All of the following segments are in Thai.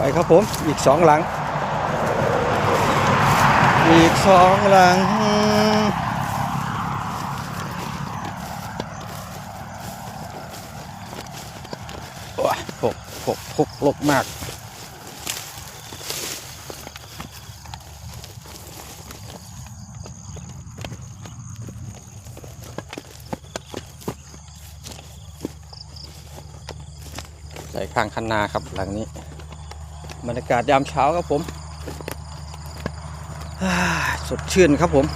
ไปครับผมอีกสองหลัง อีกสองหลัง โอ้ยหกหกหกลกมากใส่ข้างคันนาครับหลังนี้ บรรยากาศยามเช้าครับผมสดชื่นครับผม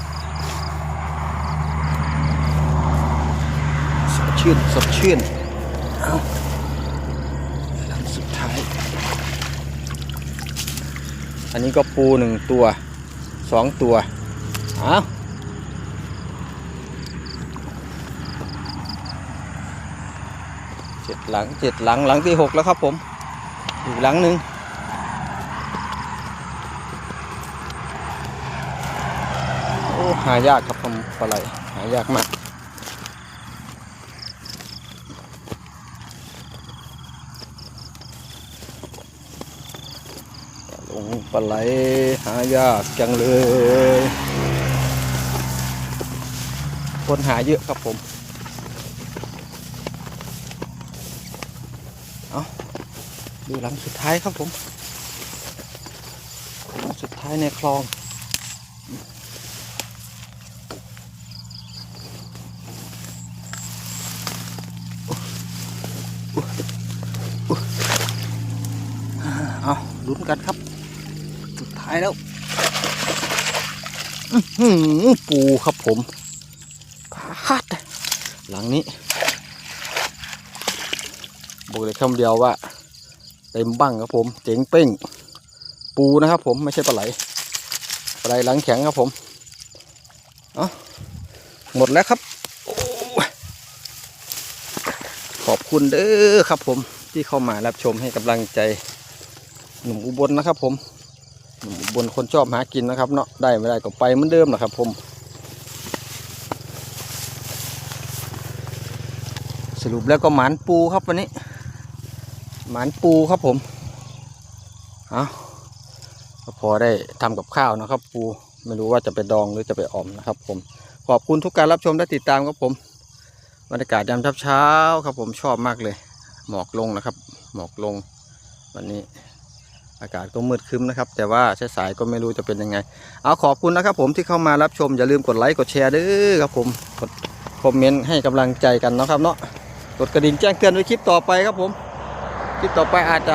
สดชื่น สดชื่น เอาหลังสุดท้าย อันนี้ก็ปูหนึ่งตัวสองตัว เอาเจ็ดหลังเจ็ดหลังหลังที่หกแล้วครับผม อีกหลังหนึ่ง โอ้ หายากครับผมปลาไหลหายากมากลงปลาไหลหายากจังเลย คนหาเยอะครับผม เอาดูหลังสุดท้ายครับผม สุดท้ายในคลอง เอาลุ้นกันครับ สุดท้ายแล้วปูครับผมพาดหลังนี้บอกเลยคำเดียวว่า เต็มบั้งครับผม เจ๋งเป้ง ปูนะครับผมไม่ใช่ปลาไหลปลาไหลหลังแข็งครับผม เอาหมดแล้วครับโอ้ย ขอบคุณเด้อครับผมที่เข้ามารับชมให้กำลังใจหนุ่มอุบลนะครับ ผมหนุ่มอุบลคนชอบหากินนะครับ เนาะได้ไม่ได้ก็ไปเหมือนเดิมนะครับ ผม สรุปแล้วก็หมานปูครับวันนี้ หมานปูครับผมเอาก็พอได้ทำกับข้าวนะครับ ปูไม่รู้ว่าจะไปดองหรือจะไปออมนะครับ ผมขอบคุณทุกการรับชมและติดตามครับผม บรรยากาศยามเช้าๆครับผมชอบมากเลย หมอกลงนะครับ หมอกลง วันนี้อากาศก็มืดคึ้มนะครับ แต่ว่าสายๆก็ไม่รู้จะเป็นยังไง เอาขอบคุณนะครับผมที่เข้ามารับชม อย่าลืมกดไลค์ กดแชร์ด้วยครับผมกดคอมเมนต์ให้กำลังใจกันนะครับเนาะกดกระดิ่งแจ้งเตือนไว้คลิปต่อไปครับผม คลิปต่อไปอาจจะ